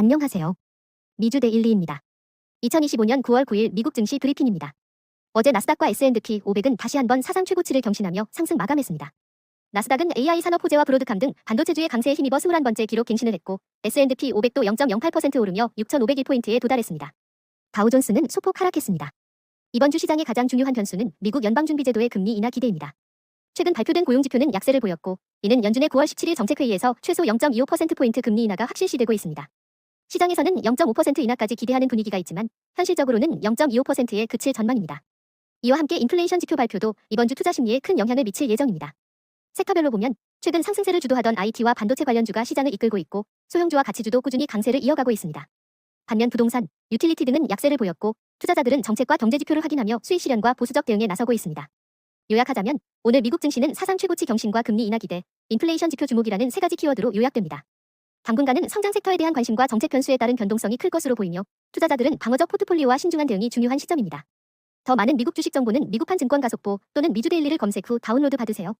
안녕하세요. 미주 데일리입니다. 2025년 9월 9일 미국 증시 브리핑입니다. 어제 나스닥과 S&P 500은 다시 한번 사상 최고치를 경신하며 상승 마감했습니다. 나스닥은 AI 산업 호재와 브로드캄 등 반도체주의 강세에 힘입어 21번째 기록 갱신을 했고 S&P 500도 0.08% 오르며 6,501포인트에 도달했습니다. 다우존스는 소폭 하락했습니다. 이번 주 시장의 가장 중요한 변수는 미국 연방준비제도의 금리 인하 기대입니다. 최근 발표된 고용지표는 약세를 보였고 이는 연준의 9월 17일 정책회의에서 최소 0.25%포인트 금리 인하가 확실시되고 있습니다. 시장에서는 0.5% 인하까지 기대하는 분위기가 있지만 현실적으로는 0.25%에 그칠 전망입니다. 이와 함께 인플레이션 지표 발표도 이번 주 투자 심리에 큰 영향을 미칠 예정입니다. 섹터별로 보면 최근 상승세를 주도하던 IT와 반도체 관련주가 시장을 이끌고 있고 소형주와 가치주도 꾸준히 강세를 이어가고 있습니다. 반면 부동산, 유틸리티 등은 약세를 보였고 투자자들은 정책과 경제 지표를 확인하며 수익 실현과 보수적 대응에 나서고 있습니다. 요약하자면 오늘 미국 증시는 사상 최고치 경신과 금리 인하 기대, 인플레이션 지표 주목이라는 세 가지 키워드로 요약됩니다. 당분간은 성장 섹터에 대한 관심과 정책 변수에 따른 변동성이 클 것으로 보이며 투자자들은 방어적 포트폴리오와 신중한 대응이 중요한 시점입니다. 더 많은 미국 주식 정보는 미국판 증권 가속보 또는 미주 데일리를 검색 후 다운로드 받으세요.